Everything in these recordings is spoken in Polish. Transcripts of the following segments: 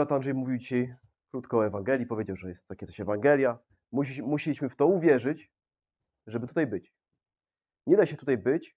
Brat Andrzej mówił dzisiaj krótko o Ewangelii, powiedział, że jest takie coś Ewangelia. Musi, musieliśmy w to uwierzyć, żeby tutaj być. Nie da się tutaj być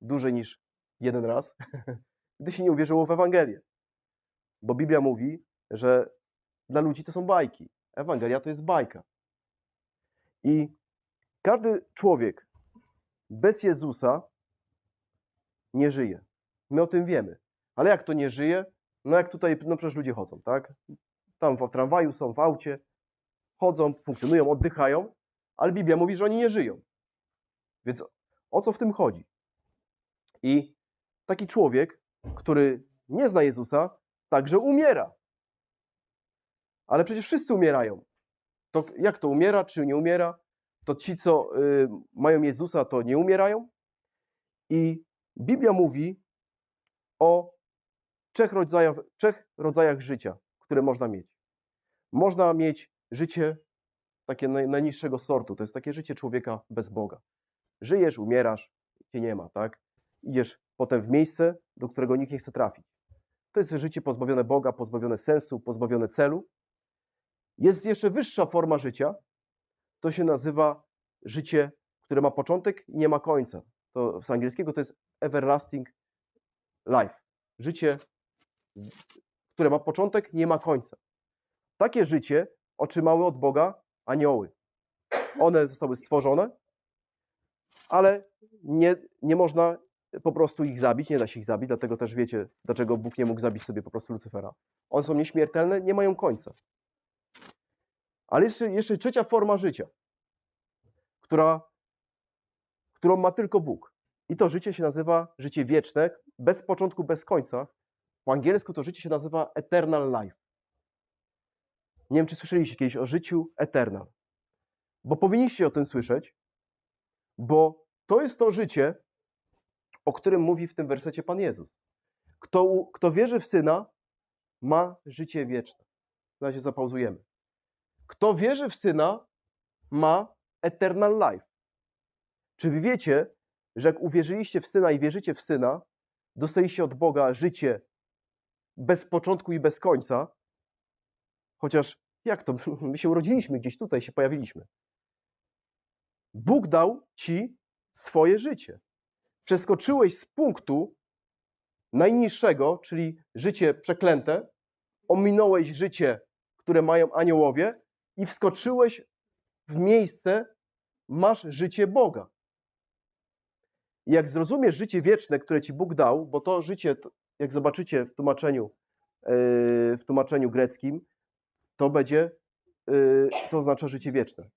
dłużej niż jeden raz, gdy się nie uwierzyło w Ewangelię. Bo Biblia mówi, że dla ludzi to są bajki. Ewangelia to jest bajka. I każdy człowiek bez Jezusa nie żyje. My o tym wiemy. Ale jak to nie żyje? No jak tutaj, no przecież ludzie chodzą, tak? Tam w tramwaju są, w aucie, chodzą, funkcjonują, oddychają, ale Biblia mówi, że oni nie żyją. Więc o co w tym chodzi? I taki człowiek, który nie zna Jezusa, także umiera. Ale przecież wszyscy umierają. To jak to umiera, czy nie umiera? To ci, co y, mają Jezusa, to nie umierają. I Biblia mówi o trzech rodzajach, trzech rodzajach życia, które można mieć. Można mieć życie takie naj, najniższego sortu. To jest takie życie człowieka bez Boga. Żyjesz, umierasz, cię nie ma, tak? Idziesz potem w miejsce, do którego nikt nie chce trafić. To jest życie pozbawione Boga, pozbawione sensu, pozbawione celu. Jest jeszcze wyższa forma życia. To się nazywa życie, które ma początek i nie ma końca. To z angielskiego to jest everlasting life. Życie, które ma początek, nie ma końca. Takie życie otrzymały od Boga anioły. One zostały stworzone, ale nie, nie można po prostu ich zabić, nie da się ich zabić, dlatego też wiecie, dlaczego Bóg nie mógł zabić sobie po prostu Lucyfera. One są nieśmiertelne, nie mają końca. Ale jeszcze, jeszcze trzecia forma życia, która, którą ma tylko Bóg. I to życie się nazywa życie wieczne, bez początku, bez końca. Po angielsku to życie się nazywa eternal life. Nie wiem, czy słyszeliście kiedyś o życiu eternal. Bo powinniście o tym słyszeć, bo to jest to życie, o którym mówi w tym wersecie Pan Jezus. Kto, kto wierzy w Syna, ma życie wieczne. Na razie zapauzujemy. Kto wierzy w Syna, ma eternal life. Czy wy wiecie, że jak uwierzyliście w Syna i wierzycie w Syna, dostaliście od Boga życie bez początku i bez końca? Chociaż jak to? My się urodziliśmy, gdzieś tutaj się pojawiliśmy. Bóg dał ci swoje życie. Przeskoczyłeś z punktu najniższego, czyli życie przeklęte, ominąłeś życie, które mają aniołowie i wskoczyłeś w miejsce, masz życie Boga. I jak zrozumiesz życie wieczne, które ci Bóg dał, bo to życie, jak zobaczycie w tłumaczeniu, yy, w tłumaczeniu greckim, to będzie, yy, to oznacza życie wieczne.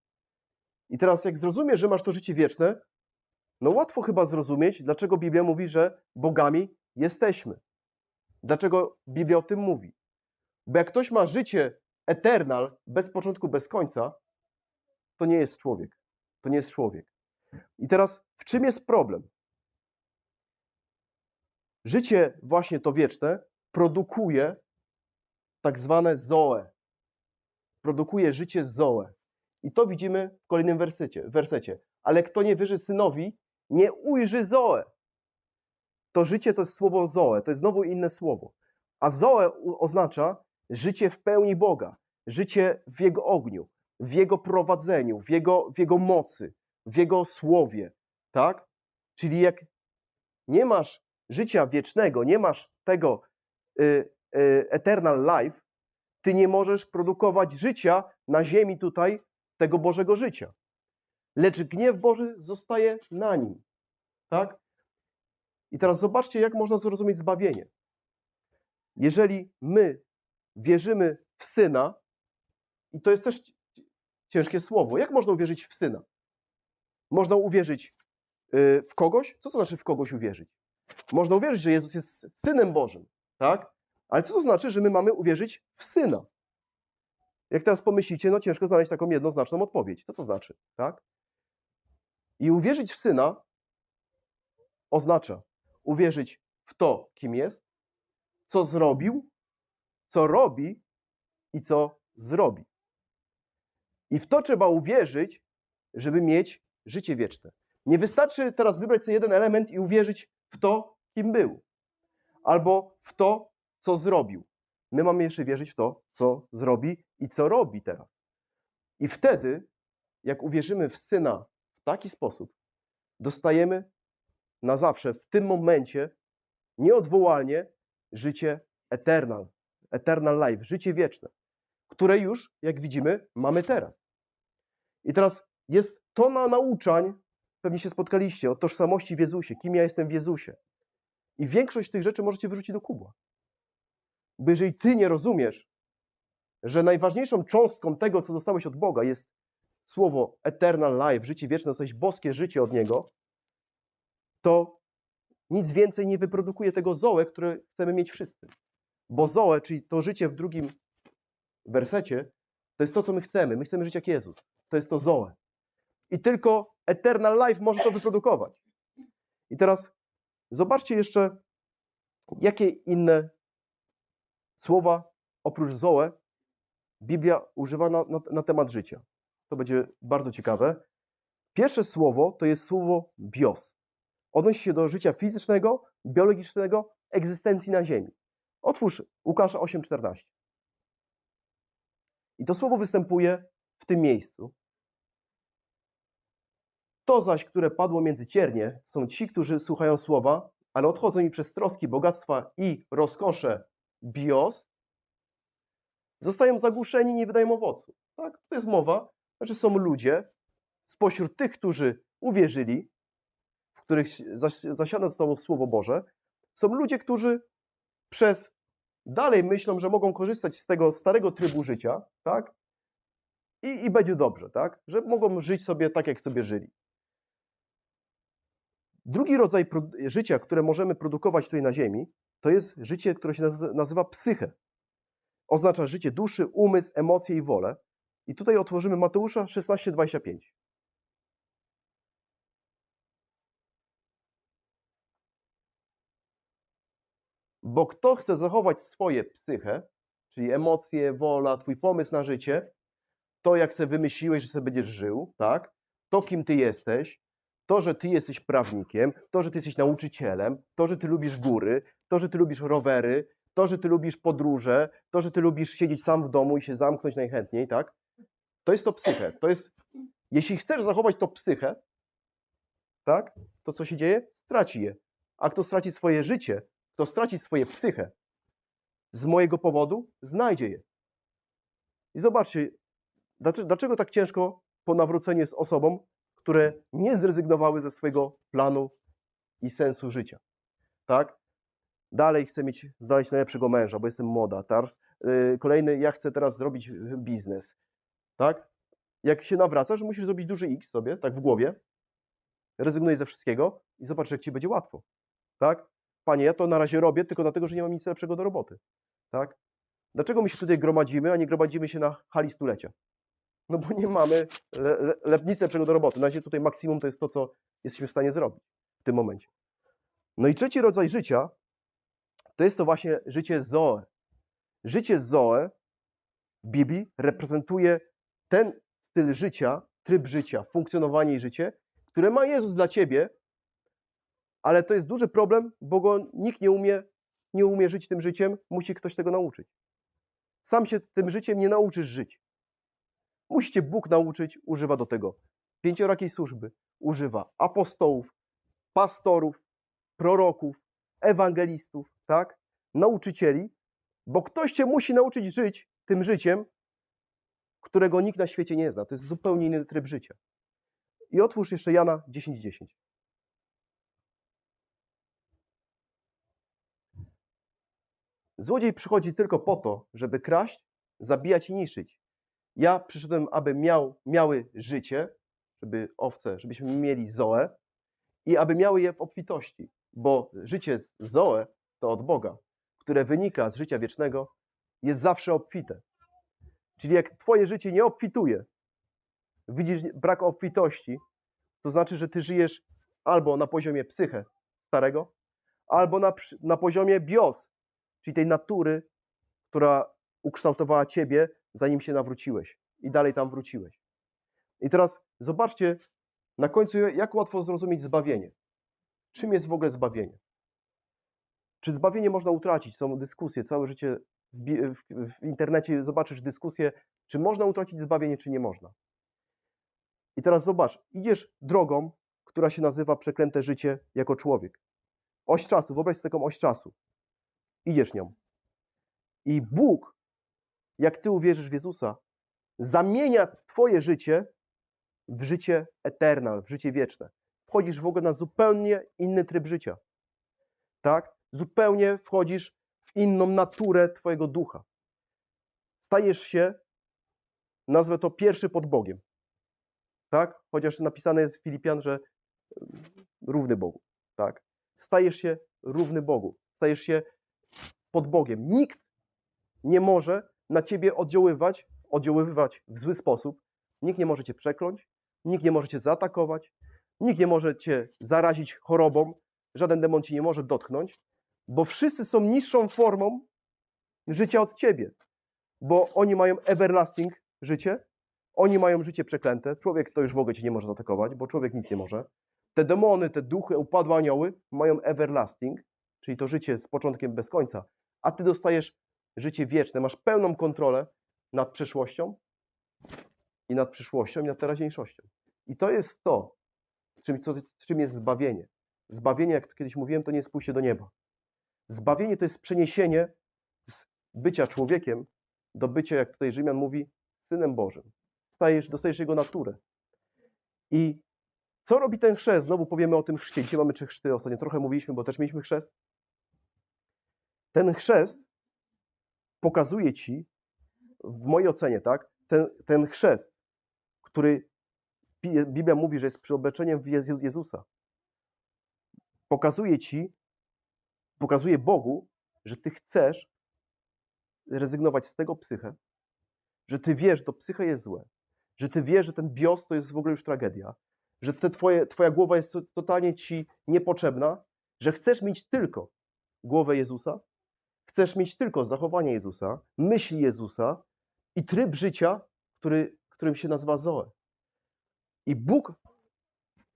I teraz jak zrozumiesz, że masz to życie wieczne, no łatwo chyba zrozumieć, dlaczego Biblia mówi, że bogami jesteśmy. Dlaczego Biblia o tym mówi? Bo jak ktoś ma życie eternal, bez początku, bez końca, to nie jest człowiek. To nie jest człowiek. I teraz w czym jest problem? Życie właśnie to wieczne produkuje tak zwane zoe. Produkuje życie zoe. I to widzimy w kolejnym wersecie. wersecie. Ale kto nie wierzy synowi, nie ujrzy zoe. To życie to jest słowo zoe, to jest znowu inne słowo. A zoe oznacza życie w pełni Boga, życie w Jego ogniu, w Jego prowadzeniu, w Jego, w jego mocy, w Jego słowie. Tak? Czyli jak nie masz życia wiecznego, nie masz tego y, y, eternal life, ty nie możesz produkować życia na ziemi tutaj, tego Bożego życia. Lecz gniew Boży zostaje na nim. Tak? I teraz zobaczcie, jak można zrozumieć zbawienie. Jeżeli my wierzymy w Syna, i to jest też ciężkie słowo, jak można uwierzyć w Syna? Można uwierzyć y, w kogoś? Co to znaczy w kogoś uwierzyć? Można uwierzyć, że Jezus jest Synem Bożym, tak? Ale co to znaczy, że my mamy uwierzyć w Syna? Jak teraz pomyślicie, no ciężko znaleźć taką jednoznaczną odpowiedź. Co to znaczy, tak? I uwierzyć w Syna oznacza uwierzyć w to, kim jest, co zrobił, co robi i co zrobi. I w to trzeba uwierzyć, żeby mieć życie wieczne. Nie wystarczy teraz wybrać sobie jeden element i uwierzyć w to, kim był, albo w to, co zrobił. my mamy jeszcze wierzyć w to, co zrobi i co robi teraz. I wtedy, jak uwierzymy w Syna w taki sposób, dostajemy na zawsze, w tym momencie, nieodwołalnie życie eternal, eternal life, życie wieczne, które już, jak widzimy, mamy teraz. I teraz jest tona nauczań, pewnie się spotkaliście, o tożsamości w Jezusie, kim ja jestem w Jezusie. I większość tych rzeczy możecie wyrzucić do kubła. Bo jeżeli ty nie rozumiesz, że najważniejszą cząstką tego, co dostałeś od Boga, jest słowo eternal life, życie wieczne, dostałeś boskie życie od Niego, to nic więcej nie wyprodukuje tego zoe, które chcemy mieć wszyscy. Bo zoe, czyli to życie w drugim wersecie, to jest to, co my chcemy. My chcemy żyć jak Jezus. To jest to zoe. I tylko eternal life może to wyprodukować. I teraz zobaczcie jeszcze, jakie inne słowa oprócz zoe Biblia używa na, na, na temat życia. To będzie bardzo ciekawe. Pierwsze słowo to jest słowo bios. Odnosi się do życia fizycznego, biologicznego, egzystencji na ziemi. Otwórz Łukasza 8,14. I to słowo występuje w tym miejscu. To zaś, które padło między ciernie, są ci, którzy słuchają słowa, ale odchodzą mi przez troski, bogactwa i rozkosze bios, zostają zagłuszeni nie wydają owocu. Tak? To jest mowa, że są ludzie spośród tych, którzy uwierzyli, w których zas- zasiane zostało Słowo Boże, są ludzie, którzy przez dalej myślą, że mogą korzystać z tego starego trybu życia, tak? I, i będzie dobrze, tak? Że mogą żyć sobie tak, jak sobie żyli. Drugi rodzaj życia, które możemy produkować tutaj na Ziemi, to jest życie, które się naz- nazywa psychę. Oznacza życie duszy, umysł, emocje i wolę. I tutaj otworzymy Mateusza 16:25. Bo kto chce zachować swoje psychę, czyli emocje, wola, twój pomysł na życie, to jak sobie wymyśliłeś, że sobie będziesz żył, tak? To kim ty jesteś, to, że ty jesteś prawnikiem, to, że ty jesteś nauczycielem, to, że ty lubisz góry, to, że ty lubisz rowery, to, że ty lubisz podróże, to, że ty lubisz siedzieć sam w domu i się zamknąć najchętniej, tak? To jest to psychę. To jest, jeśli chcesz zachować to psychę, tak? To co się dzieje? Straci je. A kto straci swoje życie, kto straci swoje psychę z mojego powodu, znajdzie je. I zobaczcie, dlaczego, tak ciężko po nawróceniu jest osobom, które nie zrezygnowały ze swojego planu i sensu życia. Tak? Dalej chcę mieć, znaleźć najlepszego męża, bo jestem młoda. Tak? Kolejny, ja chcę teraz zrobić yy, biznes. Tak? Jak się nawracasz, musisz zrobić duży X sobie, tak w głowie, rezygnuj ze wszystkiego i zobacz, jak ci będzie łatwo. Tak? Panie, ja to na razie robię tylko dlatego, że nie mam nic lepszego do roboty. Tak? Dlaczego my się tutaj gromadzimy, a nie gromadzimy się na hali stulecia? No bo nie mamy le, le, le, nic lepszego do roboty. Na razie tutaj maksimum to jest to, co jesteśmy w stanie zrobić w tym momencie. No i trzeci rodzaj życia to jest to właśnie życie Zoe. Życie Zoe w Biblii reprezentuje ten styl życia, tryb życia, funkcjonowanie i życie, które ma Jezus dla ciebie, ale to jest duży problem, bo go nikt nie umie, nie umie żyć tym życiem, musi ktoś tego nauczyć. Sam się tym życiem nie nauczysz żyć. Musicie Bóg nauczyć, używa do tego pięciorakiej służby, używa apostołów, pastorów, proroków, ewangelistów, tak? Nauczycieli, bo ktoś cię musi nauczyć żyć tym życiem, którego nikt na świecie nie zna. To jest zupełnie inny tryb życia. I otwórz jeszcze Jana 10:10. 10. Złodziej przychodzi tylko po to, żeby kraść, zabijać i niszczyć. Ja przyszedłem, aby miał, miały życie, żeby owce, żebyśmy mieli zoe i aby miały je w obfitości, bo życie z zoe to od Boga, które wynika z życia wiecznego, jest zawsze obfite. Czyli jak twoje życie nie obfituje, widzisz brak obfitości, to znaczy, że ty żyjesz albo na poziomie psyche starego, albo na, na poziomie bios, czyli tej natury, która ukształtowała ciebie, zanim się nawróciłeś i dalej tam wróciłeś. I teraz zobaczcie na końcu, jak łatwo zrozumieć zbawienie. Czym jest w ogóle zbawienie? Czy zbawienie można utracić? Są dyskusje, całe życie w, w, w internecie zobaczysz dyskusję, czy można utracić zbawienie, czy nie można. I teraz zobacz, idziesz drogą, która się nazywa przeklęte życie jako człowiek. Oś czasu, wyobraź sobie taką oś czasu. Idziesz nią. I Bóg, jak ty uwierzysz w Jezusa, zamienia twoje życie w życie eternal, w życie wieczne. Wchodzisz w ogóle na zupełnie inny tryb życia. Tak? Zupełnie wchodzisz w inną naturę twojego ducha. Stajesz się, nazwę to pierwszy pod Bogiem. Tak? Chociaż napisane jest w Filipian, że równy Bogu. Tak? Stajesz się równy Bogu. Stajesz się pod Bogiem. Nikt nie może na ciebie oddziaływać, oddziaływać w zły sposób. Nikt nie może cię przekląć, nikt nie może cię zaatakować, nikt nie może cię zarazić chorobą, żaden demon cię nie może dotknąć, bo wszyscy są niższą formą życia od ciebie, bo oni mają everlasting życie, oni mają życie przeklęte. Człowiek to już w ogóle cię nie może zaatakować, bo człowiek nic nie może. Te demony, te duchy, upadłe anioły mają everlasting, czyli to życie z początkiem bez końca, a ty dostajesz życie wieczne, masz pełną kontrolę nad przeszłością i nad przyszłością i nad teraźniejszością. I to jest to, czym, czym jest zbawienie. Zbawienie, jak kiedyś mówiłem, to nie jest pójście do nieba. Zbawienie to jest przeniesienie z bycia człowiekiem do bycia, jak tutaj Rzymian mówi, synem Bożym. Stajesz, dostajesz jego naturę. I co robi ten chrzest? Znowu powiemy o tym chrzcie. Dzisiaj mamy trzy chrzty. Ostatnio trochę mówiliśmy, bo też mieliśmy chrzest. Ten chrzest pokazuje ci, w mojej ocenie, tak, ten, ten chrzest, który Bi- Biblia mówi, że jest Jezu- Jezusa, pokazuje ci, pokazuje Bogu, że ty chcesz rezygnować z tego psychę, że ty wiesz, że to psyche jest złe, że ty wiesz, że ten bios to jest w ogóle już tragedia, że te twoje, twoja głowa jest to- totalnie ci niepotrzebna, że chcesz mieć tylko głowę Jezusa, chcesz mieć tylko zachowanie Jezusa, myśli Jezusa i tryb życia, który, którym się nazywa Zoe. I Bóg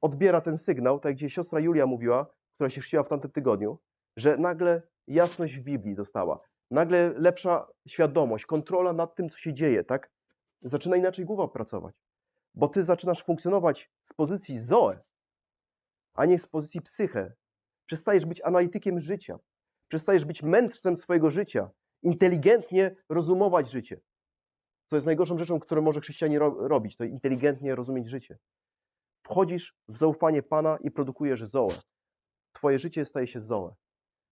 odbiera ten sygnał, tak gdzie siostra Julia mówiła, która się chrzciła w tamtym tygodniu, że nagle jasność w Biblii dostała, nagle lepsza świadomość, kontrola nad tym, co się dzieje, tak? Zaczyna inaczej głowa pracować, bo ty zaczynasz funkcjonować z pozycji Zoe, a nie z pozycji psyche. Przestajesz być analitykiem życia, przestajesz być mędrcem swojego życia, inteligentnie rozumować życie. Co jest najgorszą rzeczą, którą może chrześcijanin ro- robić, to inteligentnie rozumieć życie. Wchodzisz w zaufanie Pana i produkujesz Zoe. Twoje życie staje się Zoe.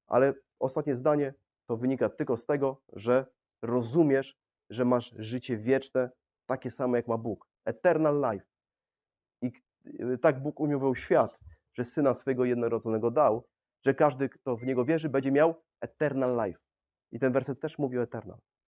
Ale ostatnie zdanie to wynika tylko z tego, że rozumiesz, że masz życie wieczne, takie samo jak ma Bóg. Eternal life. I y, tak Bóg umiłował świat, że Syna swego jednorodzonego dał, że każdy, kto w Niego wierzy, będzie miał eternal life. I ten werset też mówi o eternal.